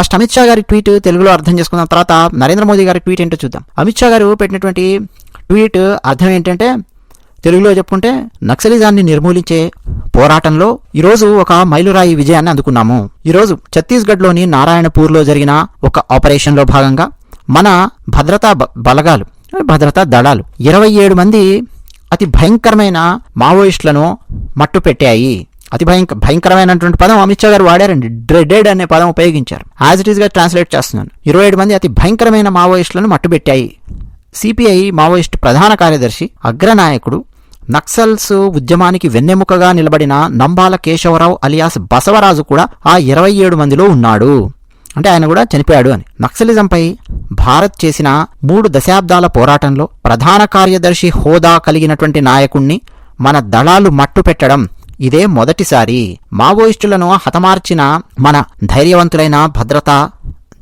First Amit Shah గారి tweet తెలుగులో అర్థం చేసుకున్న తర్వాత నరేంద్ర మోదీ గారి ట్వీట్ ఏంటో చూద్దాం. అమిత్ షా గారు పెట్టినటువంటి ట్వీట్ అర్థం ఏంటంటే తెలుగులో చెప్పుకుంటే నక్సలిజాన్ని నిర్మూలించే పోరాటంలో ఈరోజు ఒక మైలురాయి విజయాన్ని అందుకున్నాము. ఈరోజు ఛత్తీస్గఢ్లోని నారాయణపూర్లో జరిగిన ఒక ఆపరేషన్లో భాగంగా మన భద్రతా బలగాలు భద్రతా దళాలు ఇరవై ఏడు మంది అతి భయంకరమైన మావోయిస్టులను మట్టు పెట్టాయి అతి భయంక భయంకరమైనటువంటి పదం అమిత్ షా గారు వాడారండి. డ్రెడెడ్ అనే పదం ఉపయోగించారు. యాజ్ ఇట్ ఈస్గా ట్రాన్స్లేట్ చేస్తున్నాను. ఇరవై ఏడు మంది అతి భయంకరమైన మావోయిస్టులను మట్టుబెట్టాయి. సిపిఐ మావోయిస్ట్ ప్రధాన కార్యదర్శి అగ్రనాయకుడు నక్సల్స్ ఉద్యమానికి వెన్నెముకగా నిలబడిన నంబాల కేశవరావు అలియాస్ బసవరాజు కూడా ఆ ఇరవై ఏడు మందిలో ఉన్నాడు. అంటే ఆయన కూడా చనిపోయాడు అని. నక్సలిజంపై భారత్ చేసిన మూడు దశాబ్దాల పోరాటంలో ప్రధాన కార్యదర్శి హోదా కలిగినటువంటి నాయకుణ్ణి మన దళాలు మట్టు పెట్టడం ఇదే మొదటిసారి మావోయిస్టులను హతమార్చిన మన ధైర్యవంతులైన భద్రతా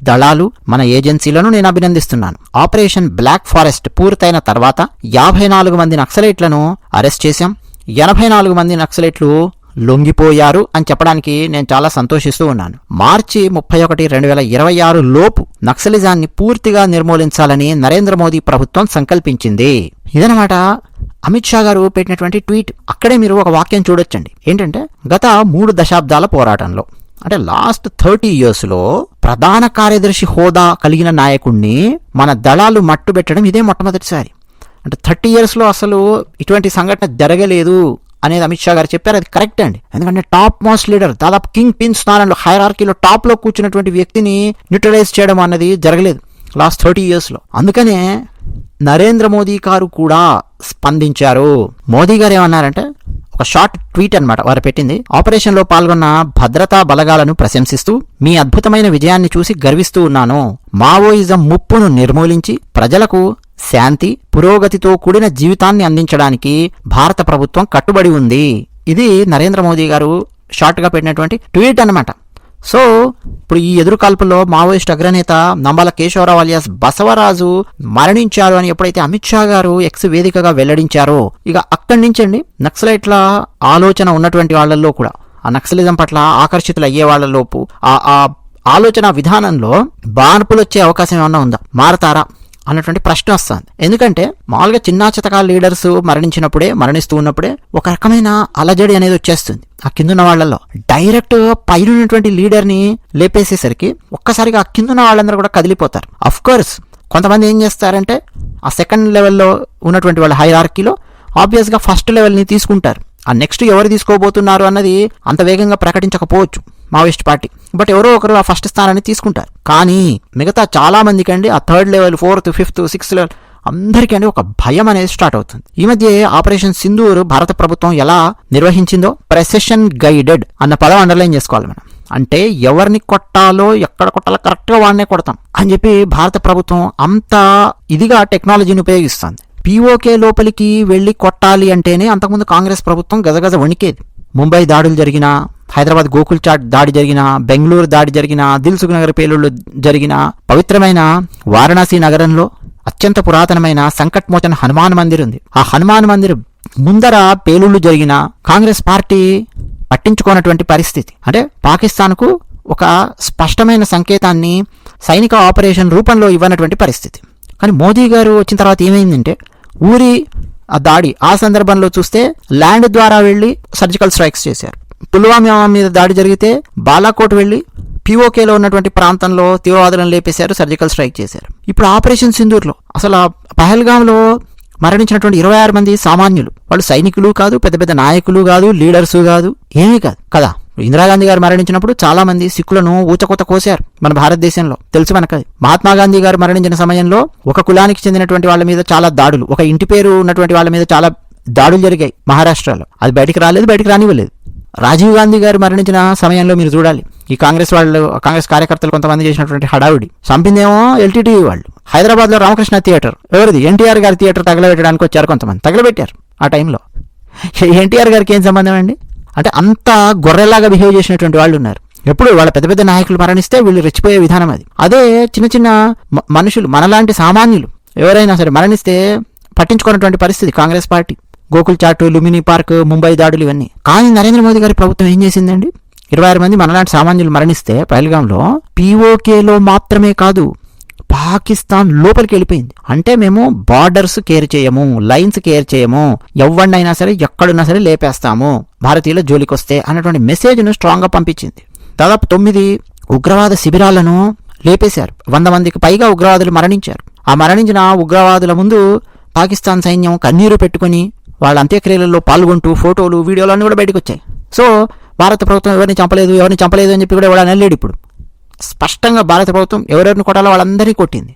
దళాలు మన ఏజెన్సీలను నేను అభినందిస్తున్నాను. ఆపరేషన్ బ్లాక్ ఫారెస్ట్ పూర్తయిన తర్వాత యాభై నాలుగు మంది నక్సలైట్లను అరెస్ట్ చేశాం. ఎనభై నాలుగు మంది నక్సలైట్లు లొంగిపోయారు అని చెప్పడానికి నేను చాలా సంతోషిస్తూ ఉన్నాను. మార్చి ముప్పై ఒకటి రెండు వేల ఇరవై ఆరు లోపు నక్సలిజాన్ని పూర్తిగా నిర్మూలించాలని నరేంద్ర మోదీ ప్రభుత్వం సంకల్పించింది. ఇదనమాట అమిత్ షా గారు పెట్టినటువంటి ట్వీట్ అక్కడే మీరు ఒక వాక్యం చూడొచ్చండి. ఏంటంటే గత మూడు దశాబ్దాల పోరాటంలో అంటే లాస్ట్ థర్టీ ఇయర్స్లో ప్రధాన కార్యదర్శి హోదా కలిగిన నాయకుణ్ణి మన దళాలు మట్టు పెట్టడం ఇదే మొట్టమొదటిసారి. అంటే థర్టీ ఇయర్స్లో అసలు ఇటువంటి సంఘటన జరగలేదు అనేది అమిత్ షా గారు చెప్పారు. అది కరెక్ట్ అండి. ఎందుకంటే టాప్ మోస్ట్ లీడర్ దాదాపు కింగ్ పిన్ స్థానంలో హైరార్కీలో టాప్లో కూర్చున్నటువంటి వ్యక్తిని న్యూట్రలైజ్ చేయడం అన్నది జరగలేదు. లాస్ట్ థర్టీ ఇయర్స్లో అందుకనే నరేంద్ర మోదీ గారు కూడా స్పందించారు. మోదీ గారు ఏమన్నారంటే ఒక షార్ట్ ట్వీట్ అన్నమాట. వారు పెట్టింది ఆపరేషన్లో పాల్గొన్న భద్రతా బలగాలను ప్రశంసిస్తూ మీ అద్భుతమైన విజయాన్ని చూసి గర్విస్తూ ఉన్నాను. మావోయిజం ముప్పును నిర్మూలించి ప్రజలకు శాంతి పురోగతితో కూడిన జీవితాన్ని అందించడానికి భారత ప్రభుత్వం కట్టుబడి ఉంది. ఇది నరేంద్ర మోదీ గారు షార్ట్గా పెట్టినటువంటి ట్వీట్ అన్నమాట. సో ఇప్పుడు ఈ ఎదురుకాల్పుల్లో మావోయిస్ట్ అగ్రనేత నంబాల కేశవరావు అలియాస్ బసవరాజు మరణించారు అని ఎప్పుడైతే అమిత్ షా గారు ఎక్స్ వేదికగా వెల్లడించారో ఇక అక్కడి నుంచండి నక్సలైట్ల ఆలోచన ఉన్నటువంటి వాళ్ళల్లో కూడా. ఆ నక్సలిజం పట్ల ఆకర్షితులు అయ్యే వాళ్ళలోపు ఆ ఆ ఆలోచన విధానంలో మార్పులు వచ్చే అవకాశం ఏమన్నా ఉందా? మారతారా? అన్నటువంటి ప్రశ్న వస్తుంది. ఎందుకంటే మామూలుగా చిన్న చితకాల లీడర్స్ మరణించినప్పుడే మరణిస్తూ ఉన్నప్పుడే ఒక రకమైన అలజడి అనేది వచ్చేస్తుంది. ఆ కిందున్న వాళ్ళల్లో డైరెక్ట్ పైన ఉన్నటువంటి లీడర్ని లేపేసేసరికి ఒక్కసారిగా ఆ కిందున్న వాళ్ళందరూ కూడా కదిలిపోతారు. అఫ్ కోర్స్ కొంతమంది ఏం చేస్తారంటే ఆ సెకండ్ లెవెల్లో ఉన్నటువంటి వాళ్ళ హైరార్కీలో ఆబ్వియస్గా ఫస్ట్ లెవెల్ని తీసుకుంటారు. ఆ నెక్స్ట్ ఎవరు తీసుకోబోతున్నారు అన్నది అంత వేగంగా ప్రకటించకపోవచ్చు. Maoist party. బట్ ఎవరో ఒకరు ఆ ఫస్ట్ స్థానాన్ని తీసుకుంటారు. కానీ మిగతా చాలా మందికి అండి ఆ third level fourth fifth sixth level అందరికీ అండి ఒక భయం అనేది స్టార్ట్ అవుతుంది. ఈ మధ్య ఆపరేషన్ సింధూర్ భారత ప్రభుత్వం ఎలా నిర్వహించిందో ప్రెసెషన్ గైడెడ్ అన్న పదం అండర్లైన్ చేసుకోవాలి మనం. అంటే ఎవరిని కొట్టాలో ఎక్కడ కొట్టాలో కరెక్ట్గా వాడినే కొడతాం అని చెప్పి భారత ప్రభుత్వం అంత ఇదిగా టెక్నాలజీని ఉపయోగిస్తుంది. పీఓకే లోపలికి వెళ్ళి కొట్టాలి అంటేనే అంతకుముందు కాంగ్రెస్ ప్రభుత్వం గజగజ వణికేది. ముంబై దాడులు జరిగినా హైదరాబాద్ గోకుల్ చాట్ దాడి జరిగిన బెంగళూరు దాడి జరిగిన దిల్సుఖ్ నగర్ పేలుళ్ళు జరిగిన పవిత్రమైన వారణాసి నగరంలో అత్యంత పురాతనమైన సంకట్మోచన హనుమాన్ మందిర్ ఉంది. ఆ హనుమాన్ మందిర్ ముందర పేలుళ్ళు జరిగిన కాంగ్రెస్ పార్టీ పట్టించుకోనటువంటి పరిస్థితి. అంటే పాకిస్తాన్కు ఒక స్పష్టమైన సంకేతాన్ని సైనిక ఆపరేషన్ రూపంలో ఇవ్వనటువంటి పరిస్థితి. కానీ మోదీ గారు వచ్చిన తర్వాత ఏమైందంటే ఊరి ఆ దాడి ఆ సందర్భంలో చూస్తే ల్యాండ్ ద్వారా వెళ్ళి సర్జికల్ స్ట్రైక్స్ చేశారు. పుల్వామా మీద దాడి జరిగితే బాలాకోట్ వెళ్ళి పీఓకేలో ఉన్నటువంటి ప్రాంతంలో తీవ్రవాదులను లేపేశారు సర్జికల్ స్ట్రైక్ చేశారు. ఇప్పుడు ఆపరేషన్ సింధూర్లో అసలు ఆ పహల్గాంలో మరణించినటువంటి ఇరవై ఆరు మంది సామాన్యులు వాళ్ళు సైనికులు కాదు పెద్ద పెద్ద నాయకులు కాదు లీడర్స్ కాదు ఏమీ కాదు. కదా? ఇందిరాగాంధీ గారు మరణించినప్పుడు చాలా మంది సిక్కులను ఊచకొత కోశారు మన భారతదేశంలో. తెలుసు మనకది మహాత్మా గాంధీ గారు మరణించిన సమయంలో ఒక కులానికి చెందినటువంటి వాళ్ళ మీద చాలా దాడులు ఒక ఇంటి పేరు ఉన్నటువంటి వాళ్ళ మీద చాలా దాడులు జరిగాయి మహారాష్ట్రలో. అది బయటికి రాలేదు బయటికి రానివ్వలేదు. రాజీవ్ గాంధీ గారు మరణించిన సమయంలో మీరు చూడాలి. ఈ కాంగ్రెస్ వాళ్ళు కాంగ్రెస్ కార్యకర్తలు కొంతమంది చేసినటువంటి హడావుడి. చంపిందేమో ఎల్టీటీవీ వాళ్ళు. హైదరాబాద్లో రామకృష్ణ థియేటర్. ఎవరిది? ఎన్టీఆర్ గారి థియేటర్ తగలబెట్టడానికి వచ్చారు కొంతమంది. తగలబెట్టారు ఆ టైంలో. ఎన్టీఆర్ గారికి ఏం సంబంధం అండి? అంటే అంత గొర్రెలాగా బిహేవ్ చేసినటువంటి వాళ్ళు ఉన్నారు. ఎప్పుడు వాళ్ళ పెద్ద పెద్ద నాయకులు మరణిస్తే వీళ్ళు రెచ్చిపోయే విధానం అది. అదే చిన్న చిన్న మనుషులు మనలాంటి సామాన్యులు ఎవరైనా సరే మరణిస్తే పట్టించుకున్నటువంటి పరిస్థితి కాంగ్రెస్ పార్టీ. గోకుల్ చాట్ లుమిని పార్క్ ముంబై దాడులు ఇవన్నీ. కానీ నరేంద్ర మోదీ గారి ప్రభుత్వం ఏం చేసిందండి? ఇరవై ఆరు మంది మనలాంటి సామాన్యులు మరణిస్తే పహల్గాంలో పీఓకేలో మాత్రమే కాదు పాకిస్తాన్ లోపలికి వెళ్ళిపోయింది. అంటే మేము బార్డర్స్ కేర్ చేయము లైన్స్ కేర్ చేయము ఎవరినైనా సరే ఎక్కడున్నా సరే లేపేస్తాము భారతీయుల జోలికొస్తే అన్నటువంటి మెసేజ్ను స్ట్రాంగ్గా పంపించింది. దాదాపు తొమ్మిది ఉగ్రవాద శిబిరాలను లేపేశారు. వంద మందికి పైగా ఉగ్రవాదులు మరణించారు. ఆ మరణించిన ఉగ్రవాదుల ముందు పాకిస్తాన్ సైన్యం కన్నీరు పెట్టుకుని వాళ్ళ అంత్యక్రియలలో పాల్గొంటూ ఫోటోలు వీడియోలు అన్నీ కూడా బయటకు వచ్చాయి. సో భారత ప్రభుత్వం ఎవరిని చంపలేదు ఎవరిని చంపలేదు అని చెప్పి కూడా వాళ్ళని అనలేడు ఇప్పుడు. స్పష్టంగా భారత ప్రభుత్వం ఎవరెవరిని కొట్టాలో వాళ్ళందరినీ కొట్టింది.